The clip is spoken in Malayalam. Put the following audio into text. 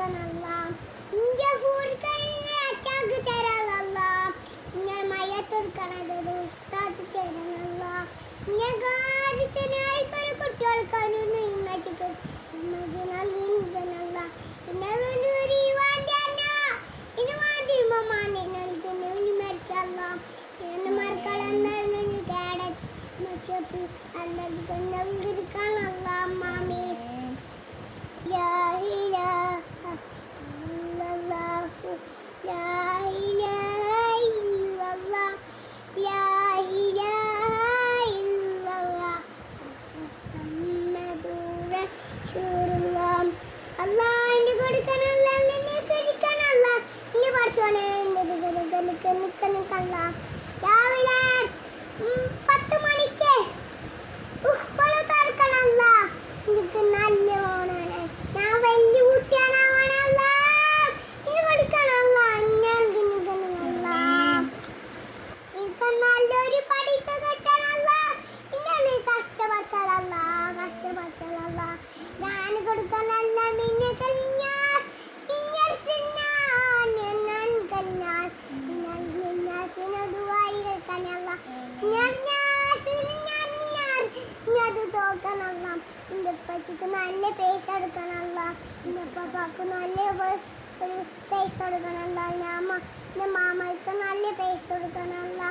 കൊടുക്കാൻ അല്ല. ഇന്റെ ഹൂർക്കനെ അച്ചാക്ക് തരാൻ അല്ല ഞാൻ മയ്യത്ത് കൊടുക്കണത് ഒരു ഉസ്താദ് തരാൻ അല്ല ഞാൻ കാര്യത്തിനായി കുറെ കുട്ടികൾക്കാനൊന്നും ഇമ്മച്ചിക്ക് ഇമ്മജിനാൽ ഇരിക്കാനല്ല എന്നെ വേണ്ടി ഒരു ഇവാന്റെ ഇനി വാണ്ടി ഉമ്മമാനെ നൽകുന്നു വിളി മരിച്ചല്ല. എന്നെ മറക്കളെന്നു കേട മരിച്ചപ്പോൾ അന്നേക്ക് നൽകിയിരിക്കാം Şuurullah. Allah എന്റെ ഉപ്പച്ചക്ക് നല്ല പൈസ കൊടുക്കണമല്ലോ എന്റെ ഉപ്പാക്ക് നല്ല ഒരു പൈസ കൊടുക്കണമല്ലോ ഞാൻ എന്റെ മാമയ്ക്ക് നല്ല പൈസ കൊടുക്കണമല്ലോ